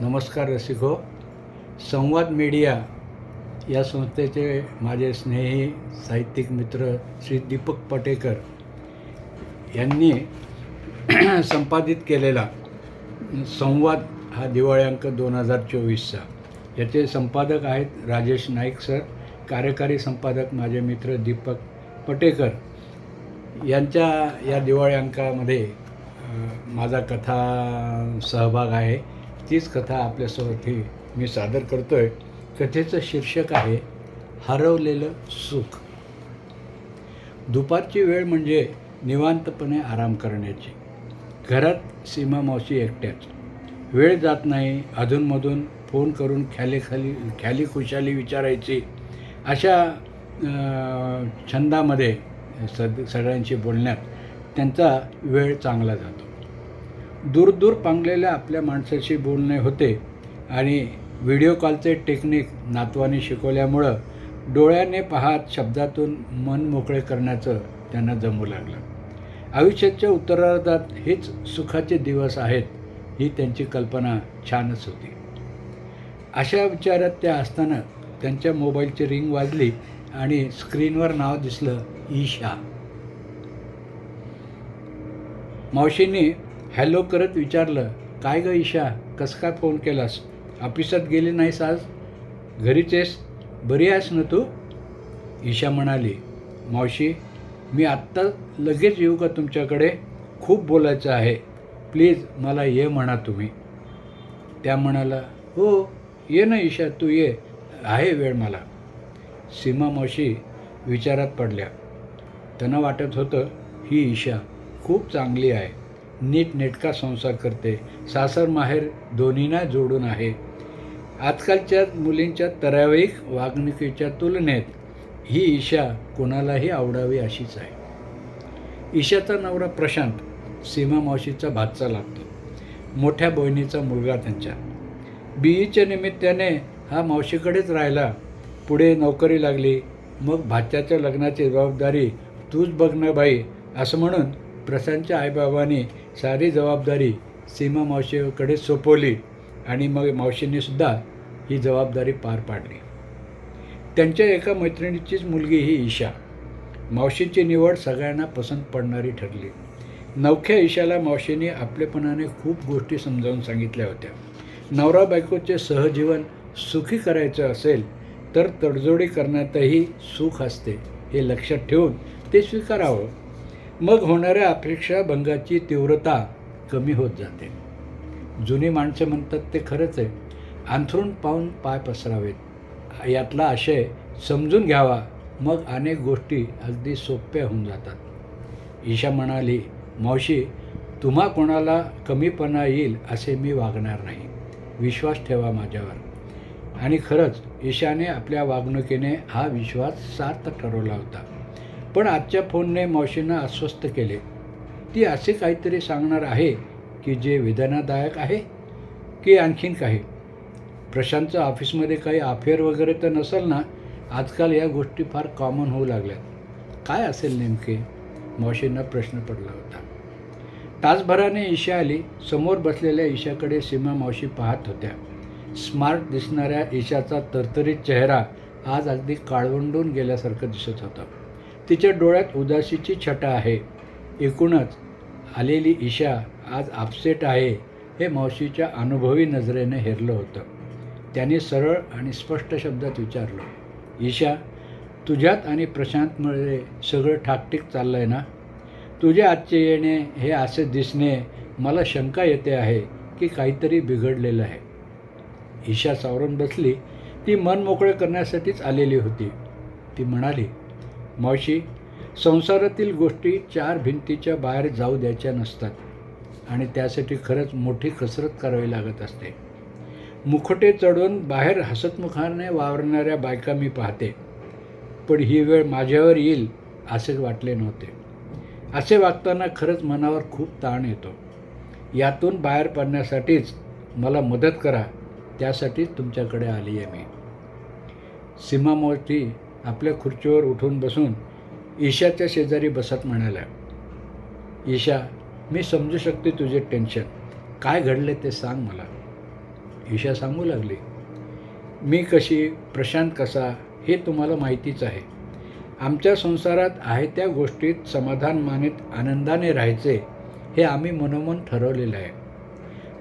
नमस्कार रसिको. संवाद मीडिया या संस्थेचे माझे स्नेही साहित्यिक मित्र श्री दीपक पटेकर यांनी संपादित केलेला संवाद हा दिवाळी अंक दोन हजार चोवीसचा. याचे संपादक आहेत राजेश नाईक सर कार्यकारी संपादक माझे मित्र दीपक पटेकर. यांच्या या दिवाळी अंकामध्ये माझा कथा सहभाग आहे. तीच कथा आपल्यासोबत ही मी सादर करतो आहे कथेचं शीर्षक आहे हरवलेलं सुख. दुपारची वेळ म्हणजे निवांतपणे आराम करण्याची. घरात सीमा मावशी एकट्याच. वेळ जात नाही अधूनमधून फोन करून ख्यालीखाली ख्याली खुशाली विचारायची. अशा छंदामध्ये सद सगळ्यांशी बोलण्यात त्यांचा वेळ चांगला जातो. दूर दूर पांगलेल्या आपल्या माणसाशी बोलणे होते आणि व्हिडिओ कॉलचे टेक्निक नातवाने शिकवल्यामुळं डोळ्याने पाहत शब्दातून मन मोकळे करण्याचं त्यांना जमू लागलं. आयुष्याच्या उत्तरार्धात हेच सुखाचे दिवस आहेत ही त्यांची कल्पना छानच होती. अशा विचारात त्या असताना त्यांच्या मोबाईलची रिंग वाजली आणि स्क्रीनवर नाव दिसलं ईशा. मावशींनी हॅलो करत विचारलं काय ग ईशा कसं काय फोन केलास? ऑफिसात गेली नाहीस आज? घरीच आहेस? बरी आहेस ना तू? ईशा म्हणाली मावशी मी आत्ता लगेच येऊ का तुमच्याकडे? खूप बोलायचं आहे. प्लीज मला ये म्हणा तुम्ही. त्या म्हणाला हो ये ना ईशा तू ये. आहे वेळ मला. सीमा मावशी विचारात पडल्या. त्यांना वाटत होतं ही ईशा खूप चांगली आहे. नीट नेटका संसार करते. सासर माहेर दोन्हींना जोडून आहे. आजकालच्या मुलींच्या तरावैक वागणुकीच्या तुलनेत ही ईशा कोणालाही आवडावी अशीच आहे. ईशाचा नवरा प्रशांत सीमा मावशीचा भातचा लागतो. मोठ्या बहिणीचा मुलगा त्यांच्या बीईच्या निमित्ताने हा मावशीकडेच राहिला पुढे नोकरी लागली. मग भाच्याच्या लग्नाची जबाबदारी तूच बघ ना बाई असं म्हणून प्रशांतच्या आईबाबांनी सारी जबाबदारी सीमा मावशीकडे सोपवली आणि मग मावशींनीसुद्धा ही जबाबदारी पार पाडली. त्यांच्या एका मैत्रिणीचीच मुलगी ही ईशा. मावशीची निवड सगळ्यांना पसंत पडणारी ठरली. नवख्या ईशाला मावशीने आपलेपणाने खूप गोष्टी समजावून सांगितल्या होत्या. नवरा बायकोचे सहजीवन सुखी करायचं असेल तर तडजोडी करण्यातही सुख असते हे लक्षात ठेवून ते स्वीकारावं. मग होणाऱ्या अपेक्षा भंगाची तीव्रता कमी होत जाते. जुनी माणसं म्हणतात ते खरंच आहे. अंथरून पाहून पाय पसरावेत. यातला आशय समजून घ्यावा. मग अनेक गोष्टी अगदी सोप्या होऊन जातात. ईशा म्हणाली मावशी तुम्हा कोणाला कमीपणा येईल असे मी वागणार नाही. विश्वास ठेवा माझ्यावर. आणि खरंच ईशाने आपल्या वागणुकीने हा विश्वास सार्थ ठरवला होता. पण आजच्या फोनने मावशींना अस्वस्थ केले. ती असे काहीतरी सांगणार आहे की जे वेदनादायक आहे की आणखीन काही. प्रशांतचं ऑफिसमध्ये काही अफेअर वगैरे तर नसेल ना आजकाल या गोष्टी फार कॉमन होऊ लागल्यात. काय असेल नेमके? मावशींना प्रश्न पडला होता. तासभराने ईशा आली. समोर बसलेल्या ईशाकडे सीमा मावशी पाहत होत्या. स्मार्ट दिसणाऱ्या ईशाचा तरतरीत चेहरा आज अगदी काळवंडून गेल्यासारखं दिसत होता. तिच्या डोळ्यात उदासीची छटा आहे. एकूणच आलेली ईशा आज अपसेट आहे हे मावशीच्या अनुभवी नजरेने हेरलं होतं. त्याने सरळ आणि स्पष्ट शब्दात विचारलं ईशा तुझ्यात आणि प्रशांतमुळे सगळं ठाकटीक चाललं आहे ना? तुझे आजचे येणे हे असे दिसणे मला शंका येते आहे की काहीतरी बिघडलेलं आहे. ईशा सावरून बसली. ती मन मोकळे करण्यासाठीच आलेली होती. ती म्हणाली मावशी संसारातील गोष्टी चार भिंतीच्या बाहेर जाऊ द्यायच्या नसतात आणि त्यासाठी खरंच मोठी कसरत करावी लागत असते. मुखटे चढून बाहेर हसतमुखाने वावरणाऱ्या बायका मी पाहते. पण ही वेळ माझ्यावर येईल असे वाटले नव्हते. असे वागताना खरंच मनावर खूप ताण येतो. यातून बाहेर पडण्यासाठीच मला मदत करा त्यासाठीच तुमच्याकडे आली आहे मी. सीमामोठी आपल्या खुर्चीवर उठून बसून ईशाच्या शेजारी बसत म्हणाल्या ईशा मी समजू शकते तुझे टेन्शन काय घडले ते सांग मला. ईशा सांगू लागली मी कशी प्रशांत कसा हे तुम्हाला माहितीच आहे. आमच्या संसारात आहे त्या गोष्टीत समाधान मानित आनंदाने राहायचे हे आम्ही मनोमन ठरवलेलं आहे.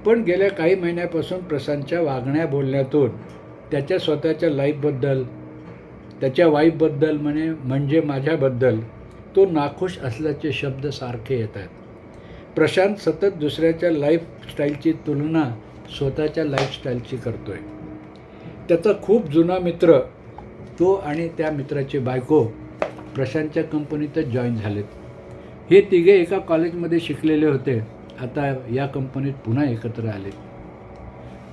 पण गेल्या काही महिन्यापासून प्रशांतच्या वागण्या बोलण्यातून त्याच्या स्वतःच्या लाईफबद्दल त्याच्या वाईफबद्दल म्हणे म्हणजे माझ्याबद्दल तो नाखुश असल्याचे शब्द सारखे येतात प्रशांत सतत दुसऱ्याच्या लाईफस्टाईलची तुलना स्वतःच्या लाईफस्टाईलची करतोय. त्याचा खूप जुना मित्र तो आणि त्या मित्राची बायको प्रशांतच्या कंपनीतच जॉईन झालेत. हे तिघे एका कॉलेजमध्ये शिकलेले होते. आता या कंपनीत पुन्हा एकत्र आले.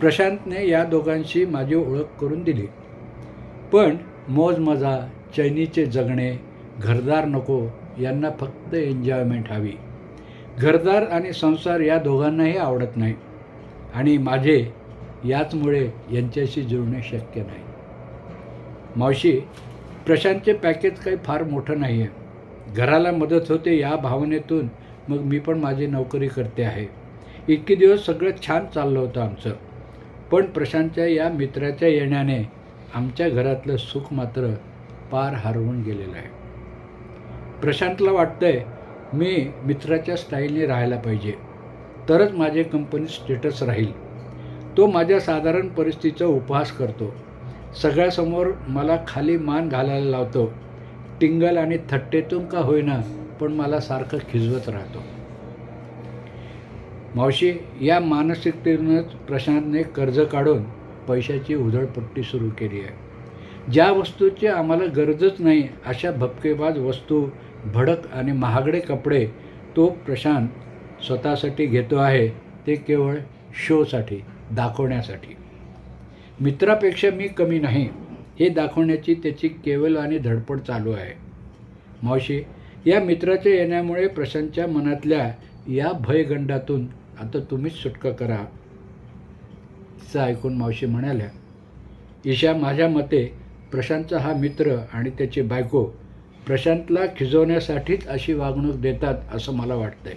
प्रशांतने या दोघांशी माझी ओळख करून दिली. पण मोजमजा चैनीचे जगणे घरदार नको यांना फक्त एन्जॉयमेंट हवी. घरदार आणि संसार या दोघांनाही आवडत नाही. आणि माझे याचमुळे यांच्याशी जुळणे शक्य नाही. मावशी प्रशांतचे पॅकेज काही फार मोठं नाही आहे घराला मदत होते या भावनेतून मग मी पण माझी नोकरी करते आहे. इतके दिवस सगळं छान चाललं होतं आमचं. पण प्रशांतच्या या मित्राच्या येण्याने आमच्या घरातलं सुख मात्र पार हरवून गेलेलं आहे. प्रशांतला वाटतंय मी मित्राच्या स्टाईलने राहायला पाहिजे. तरच माझे कंपनी स्टेटस राहील. तो माझ्या साधारण परिस्थितीचा उपहास करतो. सगळ्यासमोर मला खाली मान घालायला लावतो. टिंगल आणि थट्टेतून का होईना पण मला सारखं खिजवत राहतो. मावशी या मानसिकतेनंच प्रशांतने कर्ज काढून पैशाची उधळपट्टी सुरू केली आहे. ज्या वस्तूची आम्हाला गरजच नाही अशा भपकेबाज वस्तू भडक आणि महागडे कपडे तो प्रशांत स्वतःसाठी घेतो आहे ते केवळ शोसाठी दाखवण्यासाठी. मित्रापेक्षा मी कमी नाही हे दाखवण्याची त्याची केवल आणि धडपड चालू आहे. मावशी या मित्राच्या येण्यामुळे प्रशांतच्या मनातल्या या भयगंडातून आता तुम्हीच सुटका करा. असं ऐकून मावशी म्हणाल्या ईशा माझ्या मते प्रशांतचा हा मित्र आणि त्याची बायको प्रशांतला खिजवण्यासाठीच अशी वागणूक देतात असं मला वाटतंय.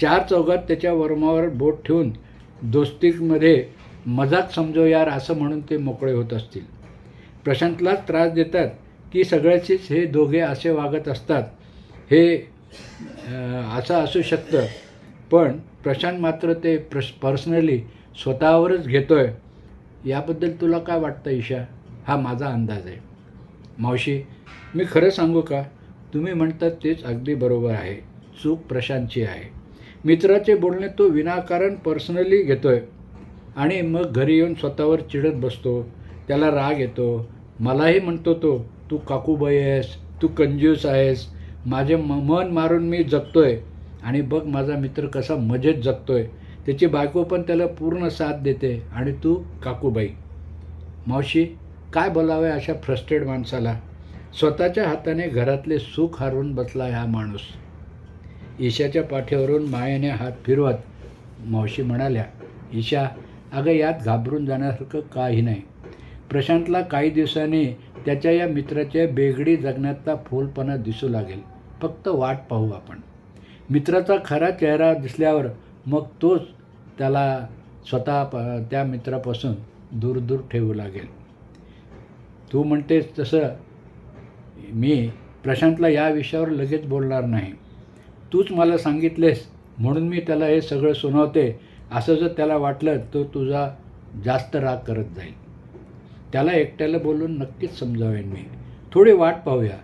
चार चौघात त्याच्या वर्मावर बोट ठेवून दोस्तीमध्ये मजाक समजो यार असं म्हणून ते मोकळे होत असतील. प्रशांतलाच त्रास देतात की सगळ्याचीच हे दोघे असे वागत असतात. हे असं असू शकतं. पण प्रशांत मात्र ते प्रश पर्सनली स्वतःवरच घेतो आहे याबद्दल तुला काय वाटतं ईशा? हा माझा अंदाज आहे. मावशी मी खरं सांगू का? तुम्ही म्हणतात तेच अगदी बरोबर आहे. चूक प्रशांतची आहे. मित्राचे बोलणे तो विनाकारण पर्सनली घेतो आहे आणि मग घरी येऊन स्वतःवर चिडत बसतो. त्याला राग येतो. मलाही म्हणतो तो तू काकूबाई आहेस तू कंज्यूस आहेस. माझे म मन मारून मी जगतोय. आणि बघ माझा मित्र कसा मजेत जगतोय. त्याची बायको पण त्याला पूर्ण साथ देते आणि तू काकूबाई. मावशी काय बोलावे अशा फ्रस्टेड माणसाला? स्वतःच्या हाताने घरातले सुख हरवून बसला हा माणूस. ईशाच्या पाठीवरून मायेने हात फिरवत मावशी म्हणाल्या ईशा अगं यात घाबरून जाण्यासारखं काही नाही. प्रशांतला काही दिवसांनी त्याच्या या मित्राच्या बेगडी जगण्यातला फोलपणा दिसू लागेल. फक्त वाट पाहू आपण. मित्राचा खरा चेहरा दिसल्यावर मग तोच त्याला स्वतः प त्या मित्रापासून दूर दूर ठेवू लागेल. तू म्हणतेस तसं मी प्रशांतला या विषयावर लगेच बोलणार नाही. तूच मला सांगितलेस म्हणून मी त्याला हे सगळं सुनावते. असं जर त्याला वाटलं तर तुझा जास्त राग करत जाईल. त्याला एकट्याला बोलून नक्कीच समजावेन मी. थोडी वाट पाहूया.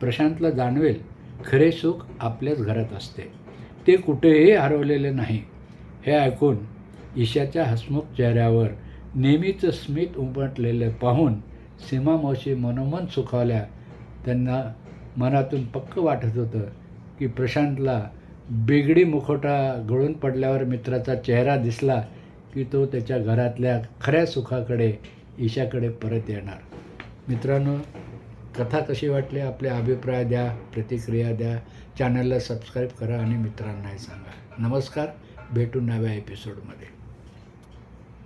प्रशांतला जाणवेल खरे सुख आपल्याच घरात असते. ते कुठेही हरवलेले नाही. हे ऐकून ईशाच्या हसमुख चेहऱ्यावर नेहमीचं स्मित उमटलेले पाहून सीमा मावशी मनोमन सुखावल्या. त्यांना मनातून पक्क वाटत होतं की प्रशांतला बेगडी मुखोटा गळून पडल्यावर मित्राचा चेहरा दिसला की तो त्याच्या घरातल्या खऱ्या सुखाकडे ईशाकडे परत येणार. मित्रांनो कथा कशी वाटली? आपले अभिप्राय द्या प्रतिक्रिया द्या. चॅनलला सबस्क्राईब करा आणि मित्रांनाही सांगा. नमस्कार. भेटू नव्या एपिसोडमध्ये